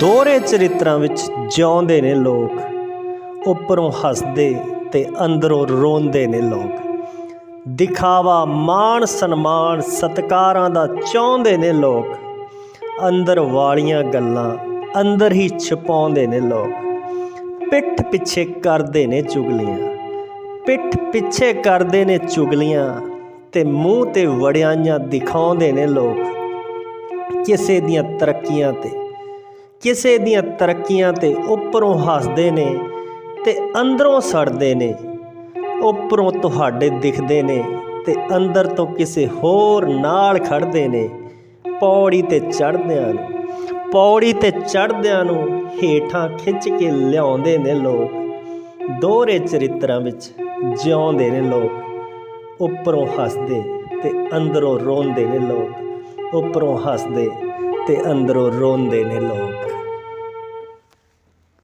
ਦੋਹਰੇ ਚਰਿੱਤਰਾਂ ਵਿੱਚ ਜਿਉਂਦੇ ਨੇ ਲੋਕ, ਉੱਪਰੋਂ ਹੱਸਦੇ ਤੇ ਅੰਦਰੋਂ ਰੋਂਦੇ ਨੇ ਲੋਕ। ਦਿਖਾਵਾ, ਮਾਣ, ਸਨਮਾਨ, ਸਤਕਾਰਾਂ ਦਾ ਚਾਹੁੰਦੇ ਨੇ ਲੋਕ। ਅੰਦਰ ਵਾਲੀਆਂ ਗੱਲਾਂ ਅੰਦਰ ਹੀ ਛੁਪਾਉਂਦੇ ਨੇ ਲੋਕ। ਪਿੱਠ ਪਿੱਛੇ ਕਰਦੇ ਨੇ ਚੁਗਲੀਆਂ। ਪਿੱਠ ਪਿੱਛੇ ਕਰਦੇ ਨੇ ਚੁਗਲੀਆਂ ਤੇ ਮੂੰਹ ਤੇ ਵੜਿਆਈਆਂ ਦਿਖਾਉਂਦੇ ਨੇ ਲੋਕ। ਕਿਸੇ ਦੀਆਂ ਤਰੱਕੀਆਂ ਤੇ ਕਿਸੇ ਦੀਆਂ ਤਰੱਕੀਆਂ ਤੇ ਉੱਪਰੋਂ ਹੱਸਦੇ ਨੇ ਤੇ ਅੰਦਰੋਂ ਸੜਦੇ ਨੇ, ਉੱਪਰੋਂ ਤੁਹਾਡੇ ਦਿਖਦੇ ਨੇ ਤੇ ਅੰਦਰ ਤੋਂ ਕਿਸੇ ਹੋਰ ਨਾਲ ਖੜਦੇ ਨੇ। ਪੌੜੀ ਤੇ ਚੜ੍ਹਦਿਆਂ ਨੂੰ, ਪੌੜੀ ਤੇ ਚੜ੍ਹਦਿਆਂ ਨੂੰ ਹੇਠਾਂ ਖਿੱਚ ਕੇ ਲਿਆਉਂਦੇ ਨੇ ਲੋਕ। ਦੋਹਰੇ ਚਰਿੱਤਰਾਂ ਵਿੱਚ ਜਿਉਂਦੇ ਨੇ ਲੋਕ। ਉੱਪਰੋਂ ਹੱਸਦੇ ਤੇ ਅੰਦਰੋਂ ਰੋਂਦੇ ਨੇ ਲੋਕ। ਉੱਪਰੋਂ ਹੱਸਦੇ ਤੇ ਅੰਦਰੋਂ ਰੋਂਦੇ ਨੇ ਲੋਕ।